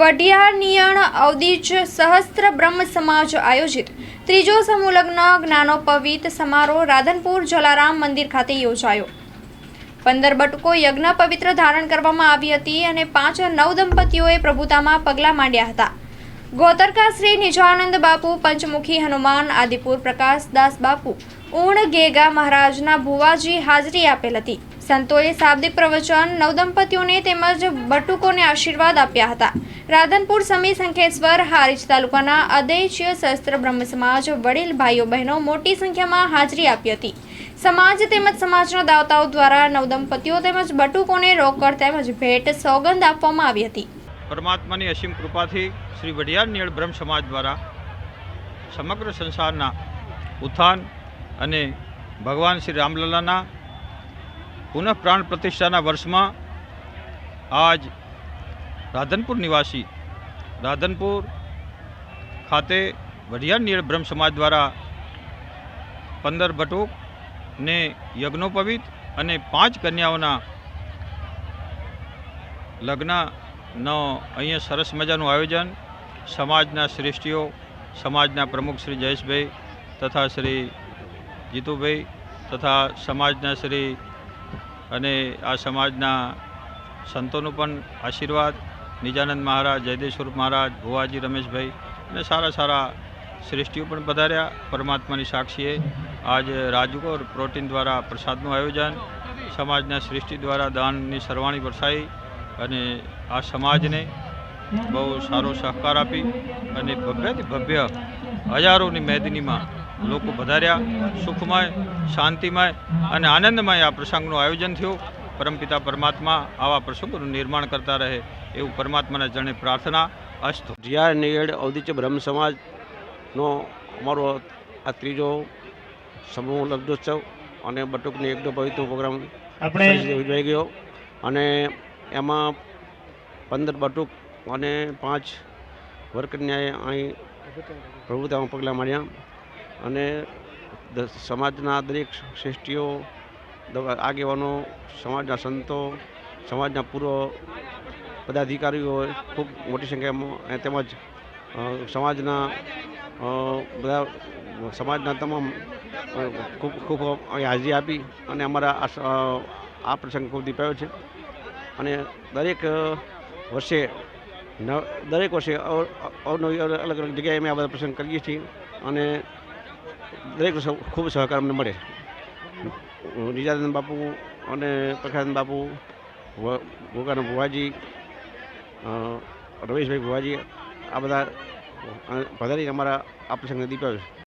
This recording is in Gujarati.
વઢિયાર નિયણ અવધિજ સહસ્ત્ર બ્રહ્મ સમાજ આયોજિત. ત્રીજો સમુલગ્ન જ્ઞાનોપવિત સમારોહ રાધનપુર જલારામ મંદિર ખાતે યોજાયો. પંદર બટકો યજ્ઞ પવિત્ર ધારણ કરવામાં આવી હતી અને પાંચ નવ દંપતીઓએ પ્રભુતામાં પગલાં માંડ્યા હતા. ગોતરકા શ્રી નિજાનંદ બાપુ, પંચમુખી, હનુમાન, આદિપુર પ્રકાશદાસ બાપુ, ઊણ ગેગા મહારાજના ભુવાજી હાજરી આપેલ હતી. સંતોએ શાબ્દિક પ્રવચન નવદંપતીઓને તેમજ બટુકોને આશીર્વાદ આપ્યા હતા. રાધનપુર સમી સંખેશ્વર, હારીજ તાલુકાના અદૈચ્ય શસ્ત્ર બ્રહ્મ સમાજ વડીલ ભાઈઓ બહેનો મોટી સંખ્યામાં હાજરી આપી હતી. સમાજ તેમજ સમાજના દાવતાઓ દ્વારા નવદંપતીઓ તેમજ બટુકોને રોકડ તેમજ ભેટ સોગંદ આપવામાં આવી હતી. પરમાત્માની અસીમ કૃપાથી શ્રી વઢિયાર બ્રહ્મ સમાજ દ્વારા સમગ્ર સંસારના ઉત્થાન અને ભગવાન શ્રી રામલલ્લાના પુનઃ પ્રાણ પ્રતિષ્ઠાના વર્ષમાં આજ રાધનપુર નિવાસી, રાધનપુર ખાતે વઢિયાર બ્રહ્મ સમાજ દ્વારા પંદર બટુક ને યજ્ઞોપવિત અને પાંચ કન્યાઓના લગ્નનો અહીંયા સરસ મજાનું આયોજન સમાજના શ્રેષ્ઠીઓ, સમાજના પ્રમુખ શ્રી જયેશભાઈ તથા શ્રી જીતુભાઈ તથા સમાજના શ્રી અને આ સમાજના સંતોનું પણ આશીર્વાદ, નિજાનંદ મહારાજ જયદેશ્વર મહારાજ, ભુવાજી રમેશભાઈ અને સારા સારા શ્રેષ્ઠીઓ પણ પધાર્યા. પરમાત્માની સાક્ષીએ આજ રાજકોર પ્રોટીન દ્વારા પ્રસાદનું આયોજન, સમાજના શ્રેષ્ઠી દ્વારા દાનની સરવાણી વરસાઈ અને આ સમાજને બહુ સારો સહકાર આપી અને ભવ્યથી ભવ્ય હજારોની મેદનીમાં લોકો વધાર્યા સુખમય શાંતિમય અને આનંદમય આ પ્રસંગનું આયોજન થયું. પરમપિતા પરમાત્મા આવા પ્રસંગોનું નિર્માણ કરતા રહે એવું પરમાત્માને જણે પ્રાર્થના અસ્તુ જીઆર નિયડ અવધિચ્ય બ્રહ્મ સમાજનો અમારો આ ત્રીજો સમૂહ લગ્નોત્સવ અને બટુકની એકદો પવિત્ર પ્રોગ્રામ આપણે ઉજવાઈ ગયો. અને એમાં પંદર બટુક અને પાંચ વરકન્યાએ અહીં પ્રભુતામાં પગલાં માંડ્યા અને સમાજના દરેક શ્રેષ્ઠીઓ આગેવાનો, સમાજના સંતો, સમાજના પૂર્વ પદાધિકારીઓ ખૂબ મોટી સંખ્યામાં તેમજ સમાજના બધા, સમાજના તમામ ખૂબ ખૂબ હાજરી આપી અને અમારા આ પ્રસંગ ખૂબ દીપાયો છે. અને દરેક વર્ષે દરેક વર્ષે અવ- અવનવી અલગ અલગ જગ્યાએ અમે આ બધા પ્રસંગ કરીએ છીએ અને દરેક વર્ષે ખૂબ સહકાર અમને મળે નિજાનંદ બાપુ અને પ્રખાનંદ બાપુ ગોગાના ભુવાજી રવિશભાઈ ભુવાજી આ બધા પધારી અમારા આ પ્રસંગને દીપાવ્યો